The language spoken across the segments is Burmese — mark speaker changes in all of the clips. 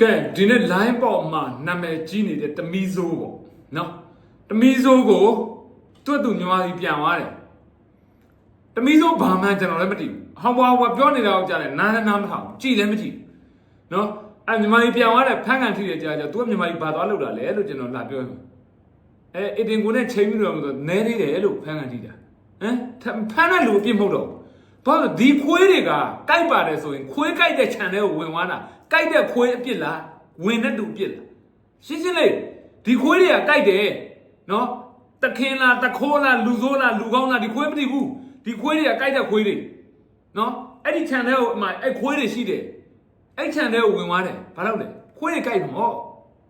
Speaker 1: ကဲဒီနေ့ line ပေါ်မှာနာမည်ကြီးနေတဲ့တမီဆိုးပေါ့နော်တမီဆိုးကိုတွတ်သူညီမကြီးပြန်သွားတယ်တမီဆိုးဘာမှကျွန်တော်လည်းမသိဘူးဟောဘွားဘွားပြောနေတာကိုကြားတယ်နားလည်းနားမထောင်ကြည်လည်းမကြည့်နော်အဲညီမကြီးပြန်သွားတယ်ဖန်ကန်ထိတယ်ကြားကြသူကညီမကြီးဘာသွားလို့တာလဲလို့ကျွန်တော်လာပြောတယ်အဲအတင်ကိုနဲ့ချိန်ပြီးတော့ဆိုနဲသေးတယ်လို့ဖန်ကန်ထိတာဟမ်ဖန်တဲ့လူအပြစ်မဟုတ်တော့ ဘူးဘာလို့ဒီခွေးတွေကကြိုက်ပါတယ်ဆိုရင်ခွေးကြိုက်တဲ့ channel ကိုဝင်သွားတာကြိုက်တဲ့ခွေးအပြစ်လားဝင်တဲ့သူအပြစ်လားရှင်းရှင်းလေးဒီခွေးတွေကကြိုက်တယ်နော်တခင်လားတခိုးလားလူဆိုးလားလူကောင်းလားဒီခွေးမသိဘူးဒီခွေးတွေကကြိုက်တဲ့ခွေးတွေနော်အဲ့ဒီ channel ကိုအမှအဲ့ခွေးတွေရှိတယ်အဲ့ channel ကိုဝင်သွားတယ်ဘာလို့လဲခွေးတွေကြိုက်မှာဟော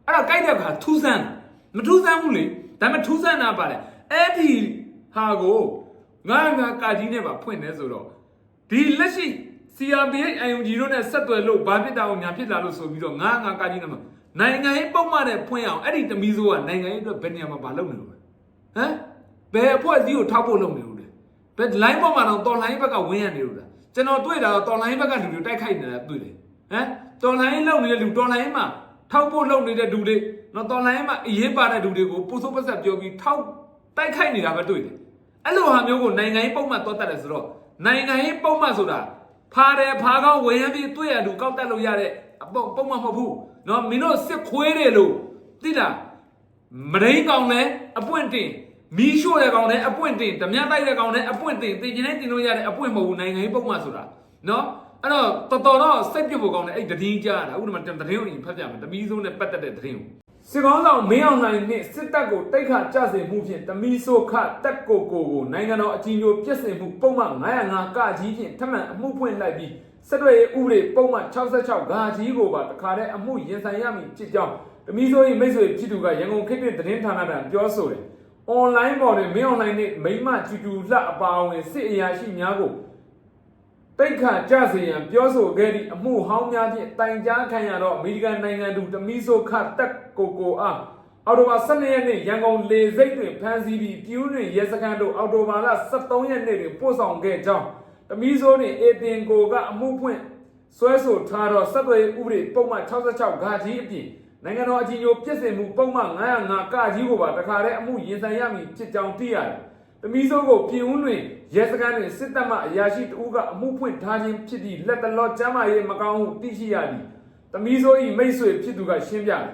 Speaker 1: အဲ့တော့ကြိုက်တဲ့ခါထူးဆန်းမထူးဆန်းဘူးလေဒါပေမဲ့ထူးဆန်းတာပါလေအဲ့ဒီဟာကိုငါငါကာကြီးနဲ့ပါဖွင့်နေဆိုတော့ ဒီလက်ရှိ CRPH IUG တို့နဲ့ဆက်သွယ်လို့ဘာဖြစ်တာကိုညာဖြစ်လာလို့ဆိုပြီးတော့ငါငါကာကြီးနဲ့မှာနိုင်ငံရေးပုံမှန်နဲ့ဖွင့်အောင်အဲ့ဒီတမီဆိုးကနိုင်ငံရေးအတွက်ဘယ်နေရာမှာမလုပ်နေလို့လဲဟမ်ဘယ်အဖွဲ့အစည်းကိုထောက်ဖို့လုပ်နေလို့လဲဘယ် line ပေါ်မှာတော့တော်လိုင်းဘက်ကဝင်းရနေလို့လားကျွန်တော်တွေ့တာတော့တော်လိုင်းဘက်ကလူတွေတိုက်ခိုက်နေတာတွေ့တယ်ဟမ်တော်လိုင်းလုပ်နေတဲ့လူတော်လိုင်းမှာထောက်ဖို့လုပ်နေတဲ့လူတွေနော်တော်လိုင်းမှာအရေးပါတဲ့လူတွေကိုပူဆိုးပတ်ဆက်ပြောပြီးထောက်တိုက်ခိုက်နေတာပဲတွေ့တယ်အဲ့လိုဟာမျိုးကိုနိုင်ငံရေးပုံမှန်တော့တတ်တယ်ဆိုတော့ နိုင်ငံရေးပုံမှန်ဆိုတာဖားတယ်ဖားကောင်းဝယ်ရပြီးတွေ့ရလူကောက်တက်လို့ရတဲ့အပုံပုံမှန်မဟုတ်ဘူးเนาะမင်းတို့စစ်ခွေးတယ်လို့သိလားမရင်းကောင်လဲအပွင့်တင်မီးရှို့တဲ့ကောင်လဲအပွင့်တင်ဓမြတိုက်တဲ့ကောင်လဲအပွင့်တင်တင်ကျင်နေတင်လို့ရတဲ့အပွင့်မဟုတ်ဘူးနိုင်ငံရေးပုံမှန်ဆိုတာเนาะအဲ့တော့တော်တော်တော့စိတ်ပြစ်ဖို့ကောင်းတယ်အဲ့တည်င်းကြားတာဥပမာတည်င်းကိုဖတ်ပြမယ်တမီးစုံနဲ့ပတ်သက်တဲ့တည်င်းကို စစ်ကောင်းဆောင်မင်းအောင်လှိုင်နှင့်စစ်တပ်ကိုတိုက်ခါကြစေမှုဖြင့်တမီဆိုခတက်ကိုကိုကိုနိုင်ငံတော်အကြီးအကျယ်ပြည့်စင်မှုပုံမှန်905ကကြီးဖြင့်ထပ်မံအမှုဖွင့်လိုက်ပြီးစစ်တွေဥပဒေပုံမှန်66ဂါကြီးကိုပါတခါတည်းအမှုရင်ဆိုင်ရမည်ဖြစ်ကြောင်းတမီဆို၏မိတ်ဆွေဖြစ်သူကရန်ကုန်ခေတ်သစ်သတင်းဌာနကပြောဆိုတယ်။ online ပေါ်တွင်မင်းအောင်လှိုင်နှင့်မိမကျူကျူလှအပါအဝင်စစ်အရာရှိများကို တိတ်ခါကြစေရန်ပြောဆိုခဲ့သည့်အမှုဟောင်းများဖြင့်တိုင်ကြားခံရသောအမေရိကန်နိုင်ငံသူတမီဆိုခတက်ကိုကိုအားအော်တိုဘာ12ရက်နေ့ရန်ကုန်လေဆိပ်တွင်ဖမ်းဆီးပြီးပြူးတွင်ရဲစခန်းတို့အော်တိုဘာလ23ရက်နေ့တွင်ပို့ဆောင်ခဲ့ကြောင်းတမီဆိုနှင့်အေတင်ကိုကအမှုဖွင့်ဆွဲဆိုထားသောဆက်သွယ်ဥပဒေပုံမှန်66ဂါကြီးအပြင်နိုင်ငံတော်အကြီးအကျယ်ပြည့်စုံမှုပုံမှန်905ကကြီးကိုပါတခါတည်းအမှုရင်ဆိုင်ရမည်ဖြစ်ကြောင်းသိရတယ်။ တမီးစိုးကိုပြင်ဦးတွင်ရဲစခန်းတွင်စစ်တပ်မှအရာရှိတဦးကအမှုဖွင့်ထားခြင်းဖြစ်သည့်လက်တလောကျမ်းမာရေးမကောင်းဟုသိရှိရသည်တမီးစိုး၏မိတ်ဆွေဖြစ်သူကရှင်းပြတယ်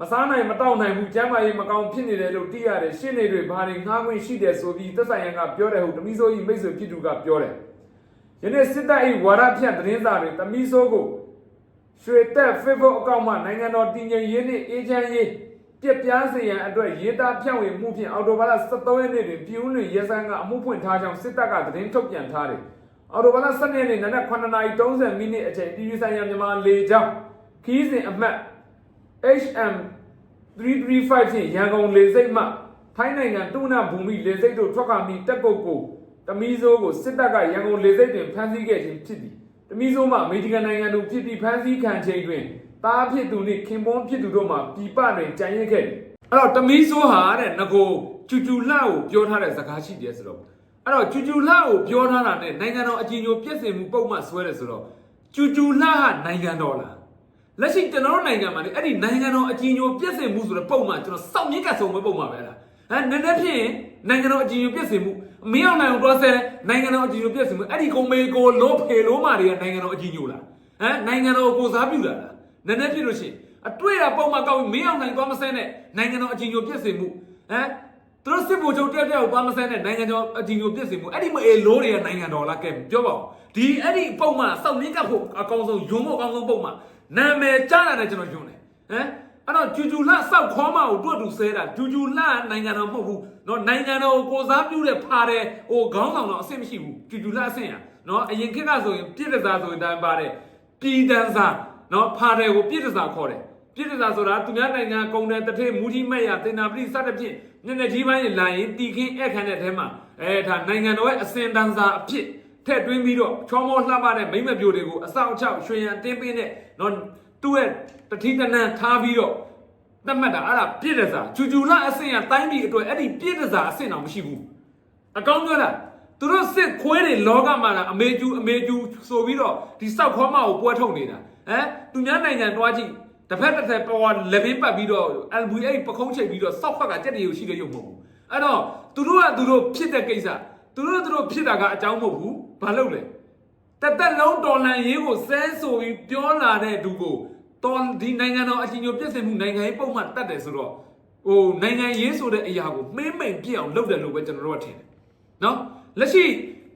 Speaker 1: မစားနိုင်မတောက်နိုင်ဘူးကျမ်းမာရေးမကောင်းဖြစ်နေတယ်လို့သိရတယ်ရှင်းနေတွေဘာတွေငှားခွင့်ရှိတယ်ဆိုပြီးသက်ဆိုင်ရန်ကပြောတယ်ဟုတမီးစိုး၏မိတ်ဆွေဖြစ်သူကပြောတယ်ယနေ့စစ်တပ်၏ဝါရဖြန့်သတင်းစာတွင်တမီးစိုးကိုရွှေတက် Facebook အကောင့်မှနိုင်ငံတော်တည်ငြိမ်ရေးနှင့်အေဂျင့်ရေး ပြက်ပြားစေရန်အတွက်ရေးသားဖြန့်ဝေမှုဖြင့်အော်တိုဘာလ23ရက်နေ့တွင်ပြည်ဦးလွင်ရဲစခန်းကအမှုဖွင့်ထားကြောင်းစစ်တပ်ကသတင်းထုတ်ပြန်ထားတယ်။အော်တိုဘာလ12ရက်နေ့နနက်9:30မိနစ်အချိန်ပြည်ဆိုင်ရာမြန်မာလေကြောင်းခီးစဉ်အမှတ် HM 335ဖြင့်ရန်ကုန်လေဆိပ်မှထိုင်းနိုင်ငံတုနာဘူမိလေဆိပ်သို့ထွက်ခွာပြီးတက်ကုတ်ကိုတမီးစိုးကိုစစ်တပ်ကရန်ကုန်လေဆိပ်တွင်ဖမ်းဆီးခဲ့ခြင်းဖြစ်သည်တမီးစိုးမှအမေရိကန်နိုင်ငံသူဖြစ်ပြီးဖမ်းဆီးခံချိန်တွင် တားဖြစ်သူနှင့်ခင်ပွန်းဖြစ်သူတို့မှပြည်ပတွင်ကြံရစ်ခဲ့သည်အဲ့တော့တမီးစိုးဟာတဲ့ငကိုကျူကျူလှကိုပြောထားတဲ့စကားရှိတယ်ဆိုတော့အဲ့တော့ကျူကျူလှကိုပြောထားတာနဲ့နိုင်ငံတော်အကြီးအကျယ်ပြည့်စုံမှုပုံမှန်ဆွဲတယ်ဆိုတော့ကျူကျူလှဟာနိုင်ငံတော်လားလက်ရှိကျွန်တော်တို့နိုင်ငံမှာလေအဲ့ဒီနိုင်ငံတော်အကြီးအကျယ်ပြည့်စုံမှုဆိုတဲ့ပုံမှန်ကျွန်တော်စောင့်မြင့်ကဆုံးမဲ့ပုံမှန်ပဲလားဟမ်နည်းနည်းဖြင့်နိုင်ငံတော်အကြီးအကျယ်ပြည့်စုံမှုမင်းအောင်နိုင်အောင်တွားဆဲနိုင်ငံတော်အကြီးအကျယ်ပြည့်စုံမှုအဲ့ဒီကုံမေကိုလို့ဖေလို့မာတွေကနိုင်ငံတော်အကြီးအကျယ်လားဟမ်နိုင်ငံတော်ကိုစားပြုတာလား နည်းနည်းဖြစ်လို့ရှိရင်အတွေ့အပုံမှန်ကောက်ပြီးမင်းအောင်နိုင်သွားမဆဲနဲ့နိုင်ငံတော်အကြီးအကျယ်ပြည့်စုံမှုဟမ်သူတို့စစ်ဗိုလ်ချုပ်တက်တက်ကိုသွားမဆဲနဲ့နိုင်ငံတော်အကြီးအကျယ်ပြည့်စုံမှုအဲ့ဒီမအေလို့တွေကနိုင်ငံတော်လားကဲပြောပါဦးဒီအဲ့ဒီပုံမှန်စောင့်မြင့်ကဖို့အကောင်းဆုံးယုံဖို့အကောင်းဆုံးပုံမှန် နာမည်ကြားတာနဲ့ကျွန်တော်ယွန်းတယ်ဟမ်အဲ့တော့ဂျူဂျူလှစောက်ခေါ်မကိုတွတ်တူဆဲတာဂျူဂျူလှနိုင်ငံတော်မဟုတ်ဘူးเนาะနိုင်ငံတော်ကိုကိုစားပြုတဲ့ဖားတယ်ဟိုခေါင်းဆောင်တော့အဆင့်မရှိဘူးဂျူဂျူလှအဆင့်ရเนาะအရင်ခေတ်ကဆိုရင်ပြည့်တစားဆိုရင်တိုင်းပါတယ်ပြည်တန်းစား နော်ဖာတယ်ကိုပြည့်တစာခေါ်တယ်ပြည့်တစာဆိုတာသူများနိုင်ငံကုံတယ်တထေမူကြီးမဲ့ရတင်နာပတိစတဲ့ဖြင့်မျက်နှာကြီးပိုင်းလာရင်တီခင်းအဲ့ခံတဲ့အဲထဲမှာအဲဒါနိုင်ငံတော်ရဲ့အစင်တန်းစာအဖြစ်ထက်တွင်းပြီးတော့ချောမောလှပတဲ့မိမပြိုတွေကိုအဆောက်အချောက်ရွှေရန်တင်းပင်းတဲ့နော်သူ့ရဲ့တတိတနန်ထားပြီးတော့သတ်မှတ်တာအဲ့ဒါပြည့်တစာဂျူဂျူလာအစင်ရတိုင်းပြည်အတွက်အဲ့ဒီပြည့်တစာအစင်တော့မရှိဘူးအကောင်းပြောတာသူတို့စစ်ခွဲတွေလောကမှာလာအမေကျူအမေကျူဆိုပြီးတော့ဒီစောက်ခေါမကိုပွဲထုတ်နေတာ ဟမ်သူများနိုင်ငံတွားကြည့်တစ်ဖက်တစ်ဖက်ပေါ်လက်ဘင်းပတ်ပြီးတော့ LVA ပခုံးချိတ်ပြီးတော့စောက်ခွက်ကကြက်တရီကိုရှိတဲ့ရုပ်မဟုတ်ဘူးအဲ့တော့သူတို့ကသူတို့ဖြစ်တဲ့ကိစ္စသူတို့သူတို့ဖြစ်တာကအကြောင်းမဟုတ်ဘူးဘာလို့လဲတသက်လုံးတော်လှန်ရေးကိုစဲဆိုပြီးပြောလာတဲ့သူကိုတော်ဒီနိုင်ငံတော်အကြီးအကျယ်ပြည့်စုံမှုနိုင်ငံရေးပုံမှန်တတ်တယ်ဆိုတော့ဟိုနိုင်ငံရေးဆိုတဲ့အရာကိုမှိမ့်မိန်ပြည့်အောင်လုပ်တယ်လို့ပဲကျွန်တော်တို့ကထင်တယ်နော်လက်ရှိ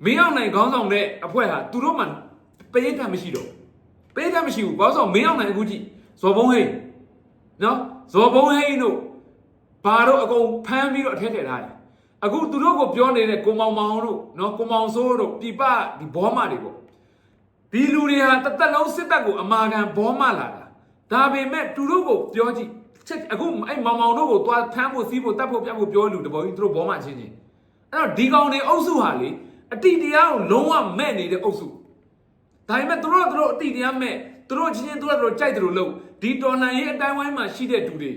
Speaker 1: မင်းအောင်နိုင်ခေါင်းဆောင်တဲ့အဖွဲ့ဟာသူတို့မှပေးတတ်မရှိတော့ဘူး ပေးတတ်မရှိဘူးခေါင်းဆောင်မင်းအောင်နိုင်အခုကြည့်ဇော်ဘုံဟိတ်နော်ဇော်ဘုံဟိတ်တို့ဘာတို့အကုန်ဖမ်းပြီးတော့အထက်ထည့်ထားတယ်အခုသူတို့ကိုပြောနေတဲ့ကိုမောင်မောင်တို့နော်ကိုမောင်စိုးတို့ပြပဒီဘောမတွေပေါ့ဒီလူတွေဟာတသက်လုံးစစ်တပ်ကိုအမာခံဘောမလာတာဒါပေမဲ့သူတို့ကိုပြောကြည့်ချက်အခုအဲ့မောင်မောင်တို့ကိုသွားဖမ်းဖို့စီးဖို့တတ်ဖို့ပြတ်ဖို့ပြောလူတဘောကြီးသူတို့ဘောမချင်းချင်းအဲ့တော့ဒီကောင်တွေအုပ်စုဟာလေအတိတရားကိုလုံးဝမဲ့နေတဲ့အုပ်စု ဒါပေမဲ့သူတို့ကသူတို့အတိတရားမဲ့သူတို့ချင်းချင်းသူတို့ကသူတို့ကြိုက်တယ်လို့လို့ဒီတော်လှန်ရေးအတိုင်းဝိုင်းမှာရှိတဲ့သူတွေ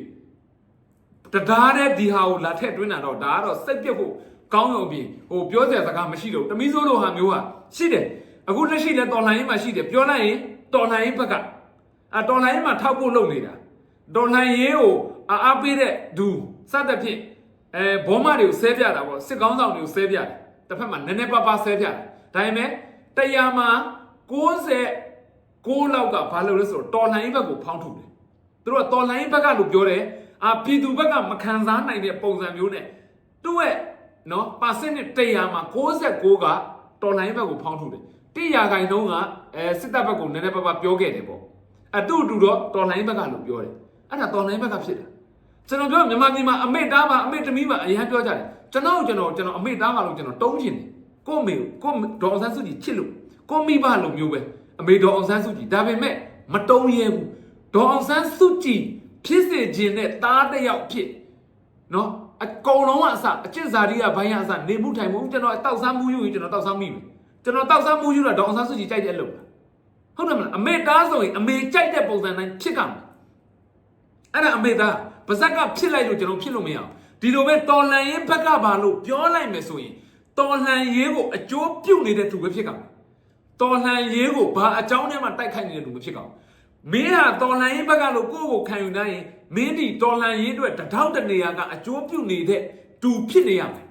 Speaker 1: တရားတဲ့ဒီဟာကိုလာထည့်တွင်းတာတော့ဒါကတော့စိတ်ပြတ်ဖို့ကောင်းရုံပြင်ဟိုပြောစရာစကားမရှိတော့ဘူးတမီးစိုးလိုဟာမျိုးဟာရှိတယ်အခုလက်ရှိလဲတော်လှန်ရေးမှာရှိတယ်ပြောလိုက်ရင်တော်လှန်ရေးဘက်ကအာတော်လှန်ရေးမှာထောက်ဖို့လုပ်နေတာတော်လှန်ရေးကိုအားအားပေးတဲ့ဒူစသဖြင့်အဲဘောမတွေကိုဆဲပြတာပေါ့စစ်ကောင်းဆောင်တွေကိုဆဲပြတယ်တစ်ဖက်မှာနည်းနည်းပါးပါးဆဲပြတယ်ဒါပေမဲ့တရားမှာ 96လောက်ကဘာလို့လဲဆိုတော့တော်လှန်ရေးဘက်ကိုဖောင်းထုတ်တယ်သူတို့ကတော်လှန်ရေးဘက်ကလို့ပြောတယ်အာပြည်သူဘက်ကမခံစားနိုင်တဲ့ပုံစံမျိုးနဲ့သူ့ရဲ့နော်ပါစင်နဲ့100မှာ69ကတော်လှန်ရေးဘက်ကိုဖောင်းထုတ်တယ်100ခိုင်နှုန်းကအဲစစ်တပ်ဘက်ကိုနည်းနည်းပါးပါးပြောခဲ့တယ်ပေါ့အတူတူတော့တော်လှန်ရေးဘက်ကလို့ပြောတယ်အဲ့ဒါတော်လှန်ရေးဘက်ကဖြစ်တယ်ကျွန်တော်ပြောမြန်မာပြည်မှာအမေတားပါအမေတမီးပါအရင်ပြောကြတယ်ကျွန်တော်ကျွန်တော်ကျွန်တော်အမေတားပါလို့ကျွန်တော်တုံးချင်တယ်ကို့အမေကိုကို့ဒေါအောင်ဆန်းစုကြည်ချစ်လို့ ကို့မိဘလိုမျိုးပဲအမေဒေါအောင်ဆန်းစုကြည်ဒါပေမဲ့မတုံးရဲဘူးဒေါအောင်ဆန်းစုကြည်ဖြစ်စေခြင်းနဲ့သားတစ်ယောက်ဖြစ်နော်အကုန်လုံးကအစအကျင့်စာရီကဘိုင်းကအစနေမှုထိုင်မှုကျွန်တော်တောက်ဆန်းမှုယူရင်ကျွန်တော်တောက်ဆန်းမိမယ်ကျွန်တော်တောက်ဆန်းမှုယူတာဒေါအောင်ဆန်းစုကြည်ကြိုက်တဲ့အလုပ်လားဟုတ်တယ်မလားအမေတားဆိုရင်အမေကြိုက်တဲ့ပုံစံတိုင်းဖြစ်ကမယ်အဲ့ဒါအမေသားပါဇက်ကဖြစ်လိုက်လို့ကျွန်တော်ဖြစ်လို့မရအောင်ဒီလိုပဲတော်လန်ရေးဘက်ကပါလို့ပြောလိုက်မယ်ဆိုရင်တော်လန်ရေးကိုအကျိုးပြုတ်နေတဲ့သူပဲဖြစ်ကမှာ တော်လန်ရေးကိုဘာအကြောင်းနဲ့မှတိုက်ခိုက်နေတဲ့သူမဖြစ်ကောင်မင်းဟာတော်လန်ရေးဘက်ကလို့ကိုယ့်ကိုခံယူနိုင်ရင်မင်းဒီတော်လန်ရေးအတွက်တထောက်တနေရာကအကျိုးပြုတ်နေတဲ့သူဖြစ်နေရမယ်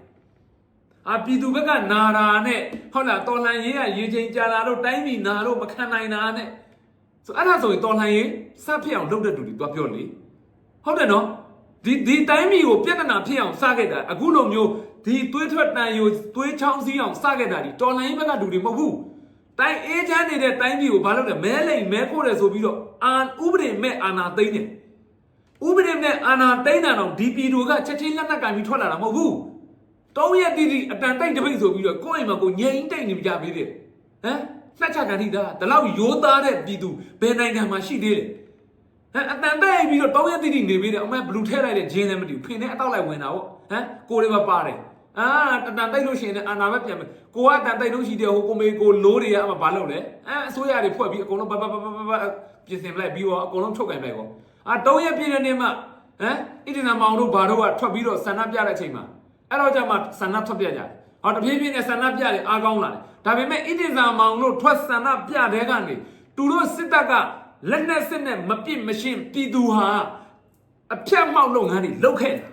Speaker 1: အာပြည်သူဘက်ကနာတာနဲ့ဟုတ်လားတော်လန်ရေးကရေချိန်ကြာလာတော့တိုင်းပြည်နာတော့မခံနိုင်တာနဲ့ဆိုအဲ့ဒါဆိုရင်တော်လန်ရေးစဖြစ်အောင်လုပ်တဲ့သူတွေတွားပြောလေဟုတ်တယ်နော်ဒီဒီတိုင်းပြည်ကိုပြဿနာဖြစ်အောင်စခဲ့တာအခုလိုမျိုးဒီသွေးထွက်တန်ယိုသွေးချောင်းစည်းအောင်စခဲ့တာဒီတော်လိုင်းဘက်ကလူတွေမဟုတ်ဘူး တိုင်းအေးချမ်းနေတဲ့တိုင်းပြည်ကိုဘာလုပ်လဲမဲလိမ်မဲခိုးတယ်ဆိုပြီးတော့အာဥပဒေမဲ့အာဏာသိမ်းတယ်ဥပဒေမဲ့အာဏာသိမ်းတာတော့ဒီပြည်သူကချက်ချင်းလက်နက်ကင်ပြီးထွက်လာတာမဟုတ်ဘူးတောင်းရက်တီတီအတန်တိုက်တပိတ်ဆိုပြီးတော့ကိုယ့်အိမ်မှာကိုငြိမ်တိတ်နေကြပြီးတယ်ဟမ်လက်ချကန်ထိတာဒါလောက်ရိုးသားတဲ့ပြည်သူဘယ်နိုင်ငံမှာရှိသေးလဲဟမ်အတန်တဲ့ပြီးတော့တောင်းရတိတိနေပြီးတယ်အမေဘလူးထဲလိုက်တဲ့ဂျင်းလည်းမတည်ဘူးဖင်နဲ့အတော့လိုက်ဝင်တာပေါ့ဟမ်ကိုတွေပဲပါတယ် အာတတန်တိတ်လို့ရှိရင်လည်းအာနာပဲပြန်မယ်ကိုကအတန်တိတ်လို့ရှိတယ်ဟိုကိုမေကိုလိုးတွေကအမဘာလုပ်လဲအဲအစိုးရတွေဖွဲ့ပြီးအကုန်လုံးဘဘဘဘဘပြင်ဆင်လိုက်ပြီးတော့အကုန်လုံးထုတ်ကင်လိုက်ပေါ့အာတောင်းရပြည့်တဲ့နေ့မှဟမ်ဣတိနာမောင်တို့ဘာတို့ကထွက်ပြီးတော့ဆန္ဒပြတဲ့အချိန်မှာအဲ့တော့ကျမှဆန္ဒထွက်ပြကြတယ်ဟောတပြေးပြေးနဲ့ဆန္ဒပြတယ်အားကောင်းလာတယ်ဒါပေမဲ့ဣတိနာမောင်တို့ထွက်ဆန္ဒပြတဲ့ကနေသူတို့စစ်တပ်ကလက်နဲ့စစ်နဲ့မပြစ်မရှင်းပြည်သူဟာအဖြတ်မှောက်လုပ်ငန်းတွေလုပ်ခဲ့တာ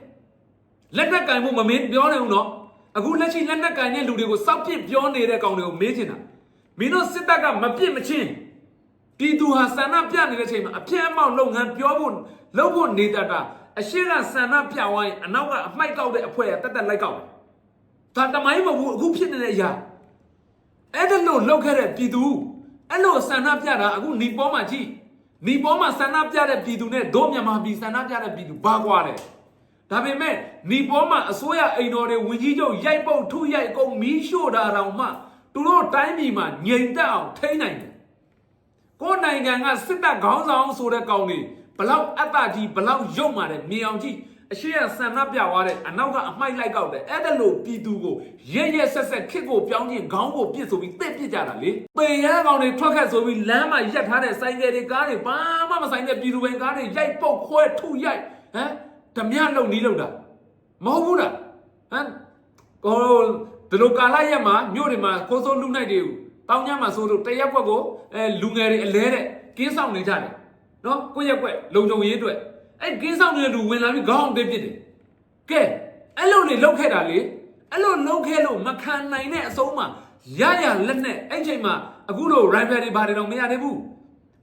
Speaker 1: လက်နက်ကင်မှုမမင်းပြောနေဘူးနော်အခုလက်ရှိလက်နက်ကင်တဲ့လူတွေကိုစောက်ပစ်ပြောနေတဲ့ကောင်တွေကိုမေးချင်တာမင်းတို့စစ်တပ်ကမပြစ်မချင်းပြည်သူဟာဆန္ဒပြနေတဲ့အချိန်မှာအဖြတ်မှောက်လုပ်ငန်းပြောဖို့လုပ်ဖို့နေတတ်တာအရှိကဆန္ဒပြဝိုင်းအနောက်ကအမိုက်ကောက်တဲ့အဖွဲ့ကတက်တက်လိုက်ကောက်တယ်ဒါတမိုင်းမဟုတ်ဘူးအခုဖြစ်နေတဲ့အရာအဲ့ဒါလို့လောက်ခဲ့တဲ့ပြည်သူအဲ့လိုဆန္ဒပြတာအခုနီပေါ်မှာကြည့်နီပေါ်မှာဆန္ဒပြတဲ့ပြည်သူနဲ့ဒို့မြန်မာပြည်ဆန္ဒပြတဲ့ပြည်သူဘာကွာတယ် ဒါပေမဲ့နီပေါ်မှာအစိုးရအိမ်တော်တွေဝင်ကြီးချုပ်ရိုက်ပုတ်ထုရိုက်အကုန်မီးရှို့တာတောင်မှသူတို့တိုင်းပြည်မှာငြိမ်သက်အောင်ထိန်းနိုင်တယ်ကိုယ်နိုင်ငံကစစ်တပ်ခေါင်းဆောင်ဆိုတဲ့ကောင်တွေဘလောက်အတ္တကြီးဘလောက်ရုပ်မာတယ်မြင်အောင်ကြည့်အရှိရဆန္ဒပြသွားတဲ့အနောက်ကအမိုက်လိုက်ကောက်တယ်အဲ့ဒါလို့ပြည်သူကိုရဲရဲဆက်ဆက်ခစ်ကိုပြောင်းခြင်းခေါင်းကိုပြစ်ဆိုပြီးတစ်ပစ်ကြတာလေပေရန်ကောင်တွေထွက်ခတ်ဆိုပြီးလမ်းမှာရက်ထားတဲ့ဆိုင်ကယ်တွေကားတွေဘာမှမဆိုင်တဲ့ပြည်သူဝင်ကားတွေရိုက်ပုတ်ခွဲထုရိုက်ဟမ် ဓမြလုံနီးလုံတာမဟုတ်ဘူးလားဟမ်ကိုဒီလိုကာလရက်မှာမြို့တွေမှာခိုးဆိုးလူနိုင်တွေကိုတောင်းကြမှာဆိုလို့တရက်ွက်ကိုအဲလူငယ်တွေအလဲတဲ့ကင်းဆောင်နေကြတယ်နော်ကိုယ့်ရက်ကွက်လုံခြုံရေးအတွက်အဲ့ကင်းဆောင်နေတဲ့လူဝင်လာပြီးခေါင်းအောင်သေးပြစ်တယ်ကဲအဲ့လိုလေလောက်ခဲ့တာလေအဲ့လိုလောက်ခဲ့လို့မခံနိုင်တဲ့အဆုံးမှာရရလက်နဲ့အဲ့ချိန်မှာအခုလို rival တွေဘာတွေတော့မရသေးဘူး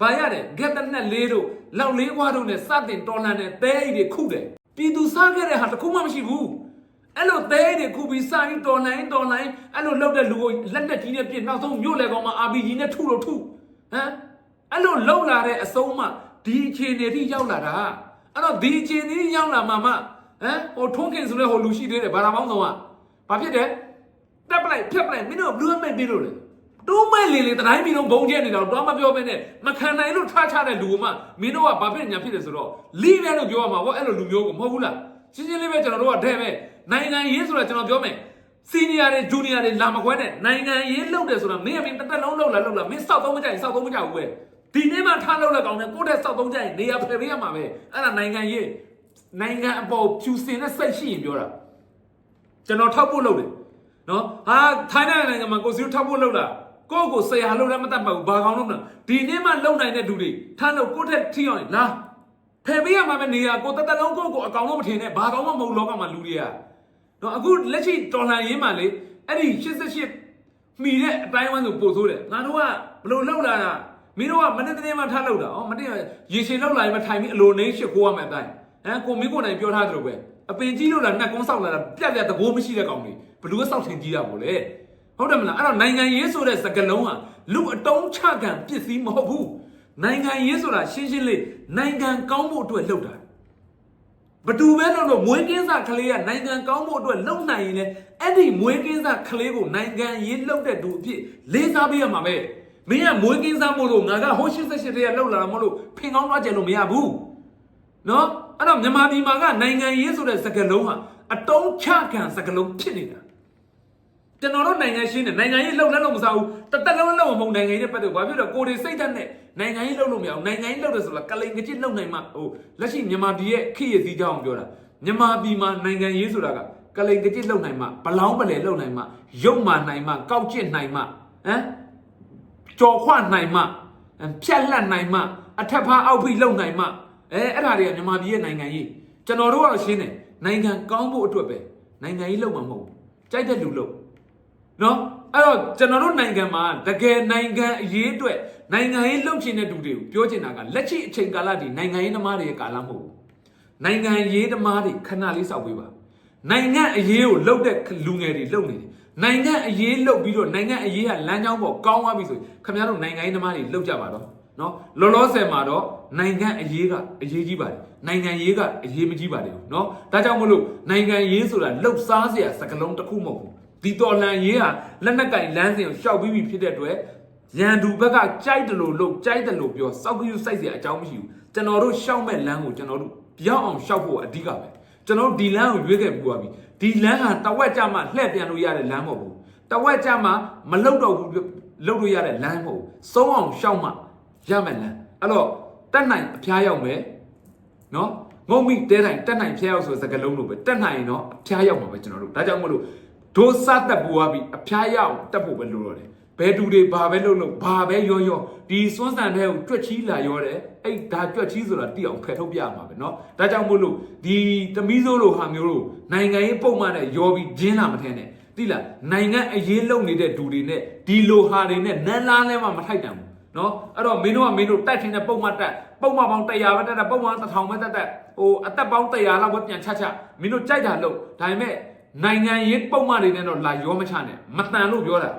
Speaker 1: ဘာရတယ်ဂက်တနက်လေးတို့လောက်လေးကွားတို့နဲ့စတင်တော်လန်တဲ့သဲအိတ်တွေခုတယ် ပြည်သူစားခဲ့တဲ့ဟာတစ်ခုမှမရှိဘူးအဲ့လိုသဲအိတ်တွေခုပြီးစားပြီးတော်လိုင်းတော်လိုင်းအဲ့လိုလောက်တဲ့လူကိုလက်နဲ့ကြီးနဲ့ပြစ်နောက်ဆုံးမြို့လေကောင်မှာ RPG နဲ့ထုလို့ထုဟမ်အဲ့လိုလောက်လာတဲ့အဆုံးမှဒီအခြေအနေထိရောက်လာတာအဲ့တော့ဒီအခြေအနေထိရောက်လာမှမှဟမ်ဟိုထုံးခင်ဆိုတဲ့ဟိုလူရှိသေးတယ်ဘာသာပေါင်းဆောင်ကဘာဖြစ်တယ်တက်ပလိုက်ဖြတ်ပလိုက်မင်းတို့ဘလူးမဲ့ပြီးလို့လေ တူးမဲ့လေလေတတိုင်းပြည်လုံးဘုံကျဲနေတာတော့မပြောဘဲနဲ့မခံနိုင်လို့ထားချတဲ့လူကမှမင်းတို့ကဘာဖြစ်ညာဖြစ်တယ်ဆိုတော့လီးပဲလို့ပြောရမှာဗောအဲ့လိုလူမျိုးကိုမဟုတ်ဘူးလားရှင်းရှင်းလေးပဲကျွန်တော်တို့ကတဲ့ပဲနိုင်ငံရေးဆိုတာကျွန်တော်ပြောမယ်စီနီယာတွေဂျူနီယာတွေလာမခွဲနဲ့နိုင်ငံရေးလုပ်တယ်ဆိုတာမင်းအမင်းတစ်သက်လုံးလုပ်လာလုပ်လာမင်းစောက်သုံးမကြရင်စောက်သုံးမကြဘူးပဲဒီနေ့မှထားလုပ်လက်ကောင်နဲ့ကိုယ့်တဲ့စောက်သုံးကြရင်နေရာဖယ်ပေးရမှာပဲအဲ့ဒါနိုင်ငံရေးနိုင်ငံအပေါ်ဖြူစင်တဲ့စိတ်ရှိရင်ပြောတာကျွန်တော်ထောက်ဖို့လုပ်တယ်နော်ဟာထိုင်းနိုင်ငံမှာကိုစီထောက်ဖို့လုပ်တာ ကိုယ့်ကိုဆရာလုပ်လည်းမတတ်ပါဘူးဘာကောင်လုပ်တာဒီနေ့မှလုံနိုင်တဲ့လူတွေထားလို့ကိုယ့်ထက်ထိအောင်ရင်လာဖယ်ပေးရမှာပဲနေရကိုတက်တက်လုံးကိုယ့်ကိုအကောင်လုံးမထင်နဲ့ဘာကောင်မှမဟုတ်လောကမှာလူတွေကနော်အခုလက်ရှိတော်လှန်ရေးမှာလေအဲ့ဒီ88မိတဲ့အတိုင်းဝမ်းဆိုပို့ဆိုးတယ်ငါတို့ကဘလို့လောက်လာတာမင်းတို့ကမနေ့တနေ့မှထားလောက်တာဩမနေ့ရေရှင်လောက်လာရင်မထိုင်ပြီးအလိုနေရှစ်ခိုးရမယ်အတိုင်းဟမ်ကိုမင်းကိုနိုင်ပြောထားသလိုပဲအပင်ကြီးလို့လားနှက်ကုန်းဆောက်လာတာပြက်ပြက်တကိုးမရှိတဲ့ကောင်တွေဘလူးကဆောက်ထင်ကြီးတာပေါ့လေ ဟုတ်တယ်မလားအဲ့တော့နိုင်ငံရေးဆိုတဲ့စကလုံးဟာလူအတုံးချခံပစ္စည်းမဟုတ်ဘူးနိုင်ငံရေးဆိုတာရှင်းရှင်းလေးနိုင်ငံကောင်းဖို့အတွက်လုပ်တာဘသူပဲလို့လို့မွေးကင်းစားကလေးကနိုင်ငံကောင်းဖို့အတွက်လုံနိုင်ရင်လေအဲ့ဒီမွေးကင်းစားကလေးကိုနိုင်ငံရေးလှုပ်တဲ့သူအဖြစ်လေးစားပေးရမှာပဲမင်းကမွေးကင်းစားမို့လို့ငါကဟို88တည်းကလှုပ်လာတာမဟုတ်လို့ဖင်ကောင်းသွားကြလို့မရဘူးနော်အဲ့တော့မြန်မာပြည်မှာကနိုင်ငံရေးဆိုတဲ့စကားလုံးဟာအတုံးချခံစကားလုံးဖြစ်နေတာ ကျွန်တော်တို့နိုင်ငံရှင်းတယ်နိုင်ငံရေးလှုပ်လည်းလို့မစားဘူးတသက်လုံးလုံးမဟုတ်နိုင်ငံရေးနဲ့ပတ်သက်ဘာဖြစ်လို့ကိုယ်တွေစိတ်ဓာတ်နဲ့နိုင်ငံရေးလှုပ်လို့မရအောင်နိုင်ငံရေးလှုပ်တယ်ဆိုတော့ကလိန်ကကြစ်လှုပ်နိုင်မှဟိုလက်ရှိမြန်မာပြည်ရဲ့ခေရစည်းကြောင်းပြောတာမြန်မာပြည်မှာနိုင်ငံရေးဆိုတာကကလိန်ကကြစ်လှုပ်နိုင်မှဘလောင်းပလဲလှုပ်နိုင်မှရုပ်မာနိုင်မှကောက်ကျစ်နိုင်မှဟမ်ကြော်ခွနိုင်မှဖြက်လက်နိုင်မှအထက်ဖားအောက်ဖိလှုပ်နိုင်မှအဲအဲ့ဒါတွေကမြန်မာပြည်ရဲ့နိုင်ငံရေးကျွန်တော်တို့ကတော့ရှင်းတယ်နိုင်ငံကောင်းဖို့အတွက်ပဲနိုင်ငံရေးလှုပ်မှာမဟုတ်ဘူးကြိုက်တဲ့လူလှုပ် နော်အဲ့တော့ကျွန်တော်တို့နိုင်ငံမှာတကယ်နိုင်ငံအရေးအတွက်နိုင်ငံရေးလှုပ်ချင်တဲ့သူတွေကိုပြောချင်တာကလက်ရှိအချိန်ကာလဒီနိုင်ငံရေးသမားတွေရဲ့ကာလမဟုတ်ဘူးနိုင်ငံရေးသမားတွေခဏလေးစောက်ပေးပါနိုင်ငံအရေးကိုလှုပ်တဲ့လူငယ်တွေလှုပ်နေတယ်နိုင်ငံအရေးလှုပ်ပြီးတော့နိုင်ငံအရေးကလမ်းကြောင်းပေါ်ကောင်းသွားပြီဆိုရင်ခင်ဗျားတို့နိုင်ငံရေးသမားတွေလှုပ်ကြပါတော့နော်လောလောဆယ်မှာတော့နိုင်ငံအရေးကအရေးကြီးပါတယ်နိုင်ငံရေးကအရေးမကြီးပါဘူးနော်ဒါကြောင့်မလို့နိုင်ငံရေးဆိုတာလှုပ်ရှားစရာစကလုံးတစ်ခုမဟုတ်ဘူး ဒီတော်လန်ရေးဟာလက်နက်ကင်လမ်းစဉ်ကိုရှောက်ပြီးပြီဖြစ်တဲ့အတွက်ရန်သူဘက်ကကြိုက်တယ်လို့လို့ကြိုက်တယ်လို့ပြောစောက်ကူးစိုက်เสียအကြောင်းမရှိဘူးကျွန်တော်တို့ရှောက်မဲ့လမ်းကိုကျွန်တော်တို့ပြောင်းအောင်ရှောက်ဖို့အဓိကပဲကျွန်တော်တို့ဒီလမ်းကိုရွေးခဲ့ပြီးသွားပြီဒီလမ်းဟာတဝက်ကြမှာလှည့်ပြန်လို့ရတဲ့လမ်းမဟုတ်ဘူးတဝက်ကြမှာမလုတ်တော့ဘူးလုတ်လို့ရတဲ့လမ်းမဟုတ်ဘူးစုံအောင်ရှောက်မှရမယ်လမ်းအဲ့တော့တက်နိုင်အဖျားရောက်မယ်နော်ငုံမိတဲတိုင်းတက်နိုင်ဖျားရောက်ဆိုတဲ့စကားလုံးလိုပဲတက်နိုင်ရင်တော့အဖျားရောက်မှာပဲကျွန်တော်တို့ဒါကြောင့်မို့လို့ ဒိုးစတက်ပူသွားပြီအဖျားရအောင်တက်ဖို့ပဲလိုတော့တယ်ဘယ်သူတွေဘာပဲလုပ်လို့ဘာပဲရောရောဒီစွန်းစံတဲ့ကိုကြွက်ချီးလာရောတယ်အဲ့ဒါကြွက်ချီးဆိုတာတိအောင်ဖယ်ထုတ်ပြရမှာပဲเนาะဒါကြောင့်မို့လို့ဒီသမီးစိုးလိုဟာမျိုးလို့နိုင်ငံရေးပုံမှန်နဲ့ရောပြီးဂျင်းလာမထင်းနဲ့တိလားနိုင်ငံအရေးလုံနေတဲ့ဒူတွေနဲ့ဒီလိုဟာတွေနဲ့နန်းလားလဲမှမထိုက်တန်ဘူးเนาะအဲ့တော့မင်းတို့ကမင်းတို့တိုက်ထင်းတဲ့ပုံမှန်တက်ပုံမှန်ပေါင်း100ပဲတက်တက်ပုံမှန်1000ပဲတက်တက်ဟိုအသက်ပေါင်း100လောက်ပဲပြန်ချချမင်းတို့ကြိုက်တာလို့ဒါပေမဲ့ နိုင်ငံရေးပုံမှန်တွေနဲ့တော့လာရောမချနဲ့မတန်လို့ပြောတာ